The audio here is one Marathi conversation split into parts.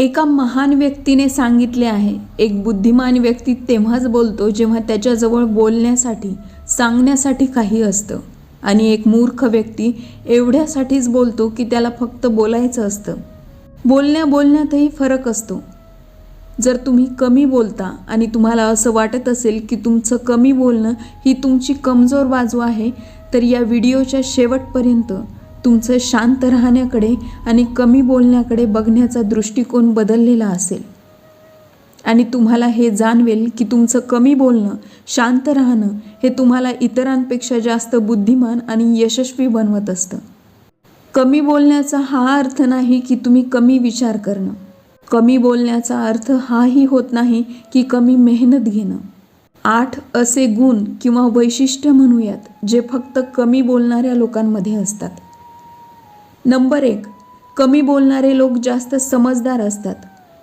एका महान व्यक्तीने सांगितले आहे. एक बुद्धिमान व्यक्ती तेव्हाच बोलतो जेव्हा त्याच्याजवळ बोलण्यासाठी सांगण्यासाठी काही असतं. आणि एक मूर्ख व्यक्ती एवढ्यासाठीच बोलतो की त्याला फक्त बोलायचं असतं. बोलण्या बोलण्यातही फरक असतो. जर तुम्ही कमी बोलता आणि तुम्हाला असं वाटत असेल की तुमचं कमी बोलणं ही तुमची कमजोर बाजू आहे तर या व्हिडिओच्या शेवटपर्यंत तुमचं शांत राहण्याकडे आणि कमी बोलण्याकडे बघण्याचा दृष्टिकोन बदललेला असेल. आणि तुम्हाला हे जाणवेल की तुमचं कमी बोलणं शांत राहणं हे तुम्हाला इतरांपेक्षा जास्त बुद्धिमान आणि यशस्वी बनवत असतं. कमी बोलण्याचा हा अर्थ नाही की तुम्ही कमी विचार करणं. कमी बोलण्याचा अर्थ हाही होत नाही की कमी मेहनत घेणं. आठ असे गुण किंवा वैशिष्ट्य म्हणूयात जे फक्त कमी बोलणाऱ्या लोकांमध्ये असतात. नंबर एक कमी बोलणारे लोक जास्त समजदार असतात.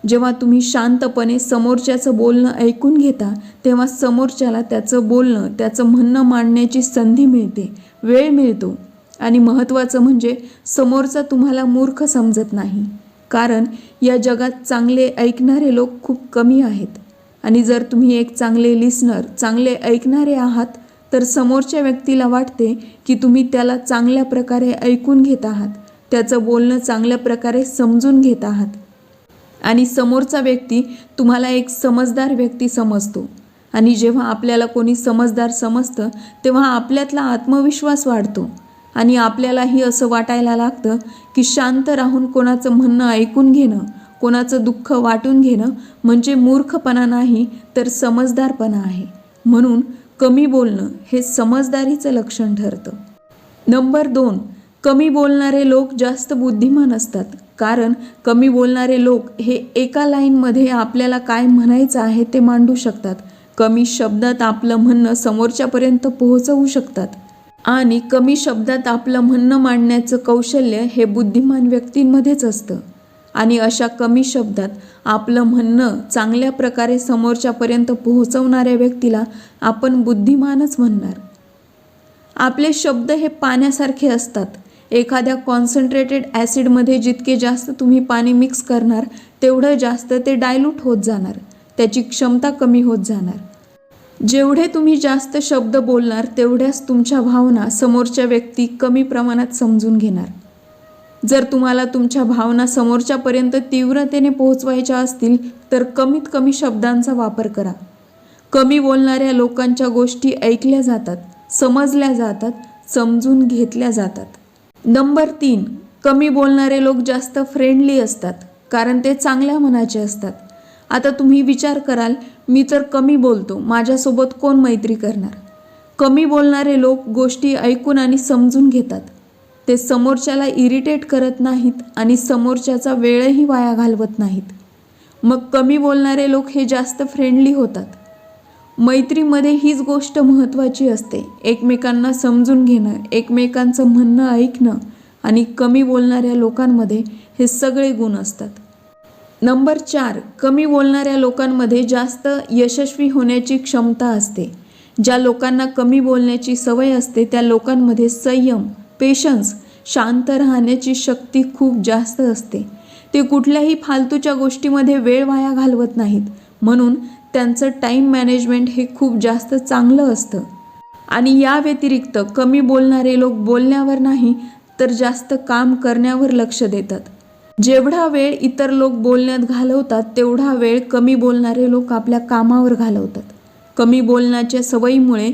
जेव्हा तुम्ही शांतपणे समोरच्याचं बोलणं ऐकून घेता तेव्हा समोरच्याला त्याचं बोलणं त्याचं म्हणणं मांडण्याची संधी मिळते वेळ मिळतो. आणि महत्त्वाचं म्हणजे समोरचा तुम्हाला मूर्ख समजत नाही. कारण या जगात चांगले ऐकणारे लोक खूप कमी आहेत. आणि जर तुम्ही एक चांगले लिसनर चांगले ऐकणारे आहात तर समोरच्या व्यक्तीला वाटते की तुम्ही त्याला चांगल्या प्रकारे ऐकून घेत आहात. त्याचं बोलणं चांगल्या प्रकारे समजून घेत आहात. आणि समोरचा व्यक्ती तुम्हाला एक समजदार व्यक्ती समजतो. आणि जेव्हा आपल्याला कोणी समजदार समजतं तेव्हा आपल्यातला आत्मविश्वास वाढतो. आणि आपल्यालाही असं वाटायला लागतं की शांत राहून कोणाचं म्हणणं ऐकून घेणं कोणाचं दुःख वाटून घेणं म्हणजे मूर्खपणा नाही तर समजदारपणा आहे. म्हणून कमी बोलणं हे समजदारीचं लक्षण ठरतं. नंबर दोन कमी बोलणारे लोक जास्त बुद्धिमान असतात. कारण कमी बोलणारे लोक हे एका लाईनमध्ये आपल्याला काय म्हणायचं आहे ते मांडू शकतात. कमी शब्दात आपलं म्हणणं समोरच्यापर्यंत पोहोचवू शकतात. आणि कमी शब्दात आपलं म्हणणं मांडण्याचं कौशल्य हे बुद्धिमान व्यक्तींमध्येच असतं. आणि अशा कमी शब्दात आपलं म्हणणं चांगल्या प्रकारे समोरच्यापर्यंत पोहोचवणाऱ्या व्यक्तीला आपण बुद्धिमानच म्हणणार. आपले शब्द हे पाण्यासारखे असतात. एखाद्या कॉन्सन्ट्रेटेड ॲसिडमध्ये जितके जास्त तुम्ही पाणी मिक्स करणार तेवढं जास्त ते डायल्यूट होत जाणार. त्याची क्षमता कमी होत जाणार. जेवढे तुम्ही जास्त शब्द बोलणार तेवढ्याच तुमच्या भावना समोरच्या व्यक्ती कमी प्रमाणात समजून घेणार. जर तुम्हाला तुमच्या भावना समोरच्यापर्यंत तीव्रतेने पोहोचवायच्या असतील तर कमीत कमी शब्दांचा वापर करा. कमी बोलणाऱ्या लोकांच्या गोष्टी ऐकल्या जातात समजल्या जातात समजून घेतल्या जातात. नंबर तीन कमी बोलणारे लोक जास्त फ्रेंडली असतात कारण ते चांगल्या मनाचे असतात. आता तुम्ही विचार कराल मी तर कमी बोलतो माझ्यासोबत कोण मैत्री करणार? कमी बोलणारे लोक गोष्टी ऐकून आणि समजून घेतात. ते समोरच्याला इरिटेट करत नाहीत आणि समोरच्याचा वेळही वाया घालवत नाहीत. मग कमी बोलणारे लोक हे जास्त फ्रेंडली होतात. मैत्रीमध्ये हीच गोष्ट महत्त्वाची असते. एकमेकांना समजून घेणं एकमेकांचं म्हणणं ऐकणं आणि कमी बोलणाऱ्या लोकांमध्ये हे सगळे गुण असतात. नंबर चार कमी बोलणाऱ्या लोकांमध्ये जास्त यशस्वी होण्याची क्षमता असते. ज्या लोकांना कमी बोलण्याची सवय असते त्या लोकांमध्ये संयम पेशन्स शांत राहण्याची शक्ती खूप जास्त असते. ते कुठल्याही फालतूच्या गोष्टीमध्ये वेळ वाया घालवत नाहीत. म्हणून त्यांचं टाईम मॅनेजमेंट हे खूप जास्त चांगलं असतं. आणि या व्यतिरिक्त कमी बोलणारे लोक बोलण्यावर नाही तर जास्त काम करण्यावर लक्ष देतात. जेवढा वेळ इतर लोक बोलण्यात घालवतात तेवढा वेळ कमी बोलणारे लोक आपल्या कामावर घालवतात. कमी बोलण्याच्या सवयीमुळे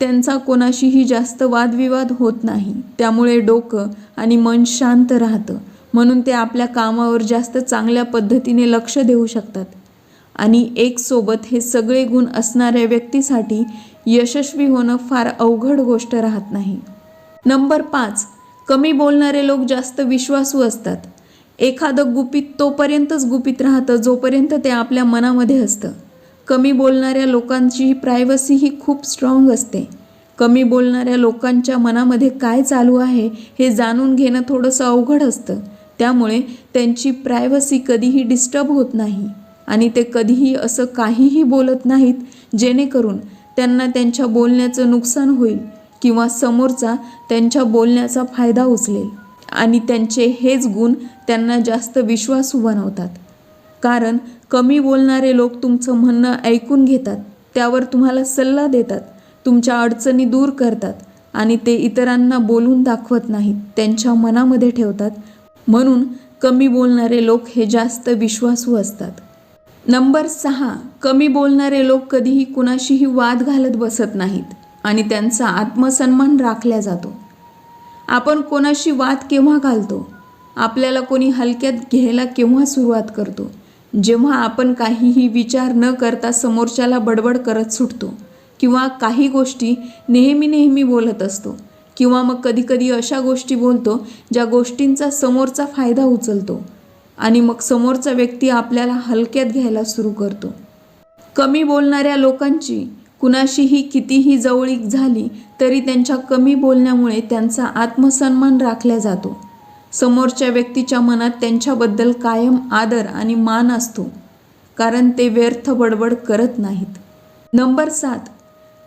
त्यांचा कोणाशीही जास्त वादविवाद होत नाही. त्यामुळे डोकं आणि मन शांत राहतं. म्हणून ते आपल्या कामावर जास्त चांगल्या पद्धतीने लक्ष देऊ शकतात. आणि एक सोबत हे सगळे गुण असणाऱ्या व्यक्तीसाठी यशस्वी होणं फार अवघड गोष्ट राहत नाही. नंबर पाच कमी बोलणारे लोक जास्त विश्वासू असतात. एखादं गुपित तोपर्यंतच गुपित राहतं जोपर्यंत ते आपल्या मनामध्ये असतं. कमी बोलणाऱ्या लोकांची प्रायव्हसी ही खूप स्ट्रॉंग असते. कमी बोलणाऱ्या लोकांच्या मनामध्ये काय चालू आहे हे जाणून घेणं थोडंसं अवघड असतं. त्यामुळे त्यांची प्रायव्हसी कधीही डिस्टर्ब होत नाही. आणि ते कधीही असं काहीही बोलत नाहीत जेणेकरून त्यांना त्यांच्या बोलण्याचं नुकसान होईल किंवा समोरचा त्यांच्या बोलण्याचा फायदा उचलेल. आणि त्यांचे हेच गुण त्यांना जास्त विश्वासू बनवतात. कारण कमी बोलणारे लोक तुमचं म्हणणं ऐकून घेतात त्यावर तुम्हाला सल्ला देतात तुमच्या अडचणी दूर करतात आणि ते इतरांना बोलून दाखवत नाहीत त्यांच्या मनामध्ये ठेवतात. म्हणून कमी बोलणारे लोक हे जास्त विश्वासू असतात. नंबर सहा कमी बोलणारे लोक कधीही कुणाशीही वाद घालत बसत नाहीत आणि त्यांचा आत्मसन्मान राखला जातो. आपण कोणाशी वाद केव्हा घालतो? आपल्याला कोणी हलक्यात घ्यायला केव्हा सुरुवात करतो? जेव्हा आपण काहीही विचार न करता समोरच्याला बडबड करत सुटतो किंवा काही गोष्टी नेहमी नेहमी बोलत असतो किंवा मग कधीकधी अशा गोष्टी बोलतो ज्या गोष्टींचा समोरचा फायदा उचलतो. आणि मग समोरचा व्यक्ती आपल्याला हलक्यात घ्यायला सुरू करतो. कमी बोलणाऱ्या लोकांची कुणाशीही कितीही जवळीक झाली तरी त्यांच्या कमी बोलण्यामुळे त्यांचा आत्मसन्मान राखला जातो. समोरच्या व्यक्तीच्या मनात त्यांच्याबद्दल कायम आदर आणि मान असतो कारण ते व्यर्थ बडबड करत नाहीत. नंबर सात.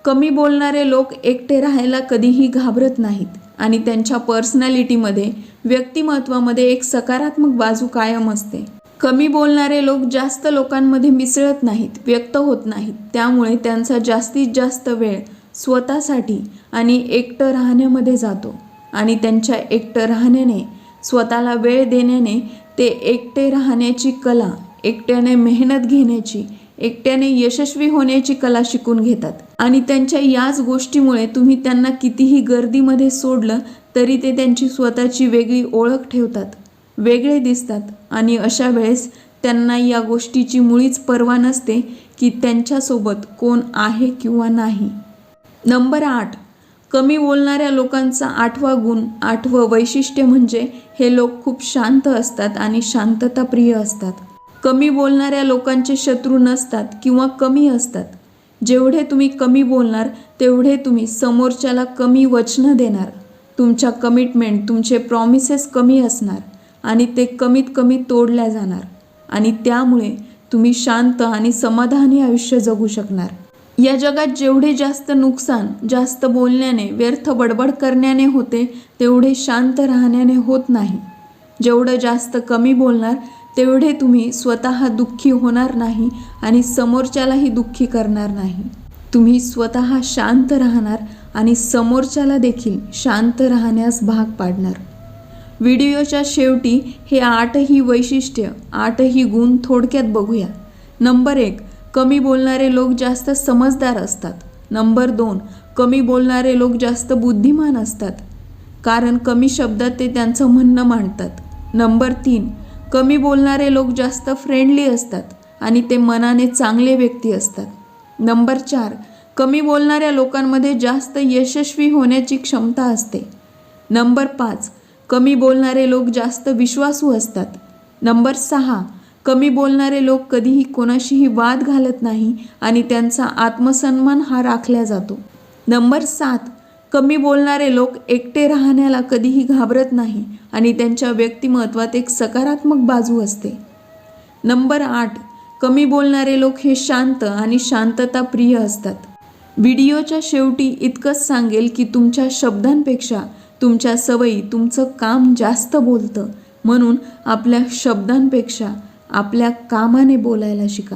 कमी बोलणारे लोक एकटे राहायला कधीही घाबरत नाहीत. आणि त्यांच्या पर्सनॅलिटीमध्ये व्यक्तिमत्वामध्ये एक सकारात्मक बाजू कायम असते. कमी बोलणारे लोक जास्त लोकांमध्ये मिसळत नाहीत व्यक्त होत नाहीत. त्यामुळे त्यांचा जास्तीत जास्त वेळ स्वतःसाठी आणि एकटं राहण्यामध्ये जातो आणि त्यांच्या एकटं राहण्याने स्वतःला वेळ देण्याने ते एकटे राहण्याची कला एकट्याने मेहनत घेण्याची एकट्याने यशस्वी होण्याची कला शिकून घेतात. आणि त्यांच्या याच गोष्टीमुळे तुम्ही त्यांना कितीही गर्दीमध्ये सोडलं तरी ते त्यांची स्वतःची वेगळी ओळख ठेवतात वेगळे दिसतात. आणि अशा वेळेस त्यांना या गोष्टीची मुळीच पर्वा नसते की त्यांच्यासोबत कोण आहे किंवा नाही. नंबर आठ. कमी बोलणाऱ्या लोकांचा आठवा गुण आठवं वैशिष्ट्य म्हणजे हे लोक खूप शांत असतात आणि शांतताप्रिय असतात. कमी बोलणाऱ्या लोकांचे शत्रू नसतात किंवा कमी असतात. जेवढे तुम्ही कमी बोलणार तेवढे तुम्ही समोरच्याला कमी वचनं देणार. तुमच्या कमिटमेंट तुमचे प्रॉमिसेस कमी असणार आणि ते कमीत कमी तोडल्या जाणार आणि त्यामुळे तुम्ही शांत आणि समाधानी आयुष्य जगू शकणार. या जगात जेवढे जास्त नुकसान जास्त बोलण्याने व्यर्थ बडबड करण्याने होते तेवढे शांत राहण्याने होत नाही. जेवढं जास्त कमी बोलणार तेवढे तुम्ही स्वतः दुःखी होणार नाही आणि समोरच्यालाही दुःखी करणार नाही. तुम्ही स्वतः शांत राहणार आणि समोरच्याला देखील शांत राहण्यास भाग पाडणार. व्हिडिओच्या शेवटी हे आठही वैशिष्ट्य आठही गुण थोडक्यात बघूया. नंबर एक कमी बोलणारे लोक जास्त समजदार असतात. नंबर दोन कमी बोलणारे लोक जास्त बुद्धिमान असतात. कारण कमी शब्दात ते त्यांचं म्हणणं मांडतात. नंबर तीन कमी बोलणारे लोक जास्त फ्रेंडली असतात आणि ते मनाने चांगले व्यक्ती असतात. नंबर चार कमी बोलणाऱ्या लोकांमध्ये जास्त यशस्वी होण्याची क्षमता असते. नंबर पाच कमी बोलणारे लोक जास्त विश्वासू असतात. नंबर सहा कमी बोलणारे लोक कधीही कोणाशीही वाद घालत नाही आणि त्यांचा आत्मसन्मान हा राखला जातो. नंबर सात कमी बोलणारे लोक एकटे राहण्याला कधीही घाबरत नाही आणि त्यांच्या व्यक्तिमत्वात एक सकारात्मक बाजू असते. नंबर आठ कमी बोलणारे लोक हे शांत आणि शांतता प्रिय असतात. व्हिडिओच्या शेवटी इतकंच सांगेल की तुमच्या शब्दांपेक्षा तुमच्या सवयी तुमचं काम जास्त बोलतं. म्हणून आपल्या शब्दांपेक्षा आपल्या कामाने बोलायला शिका.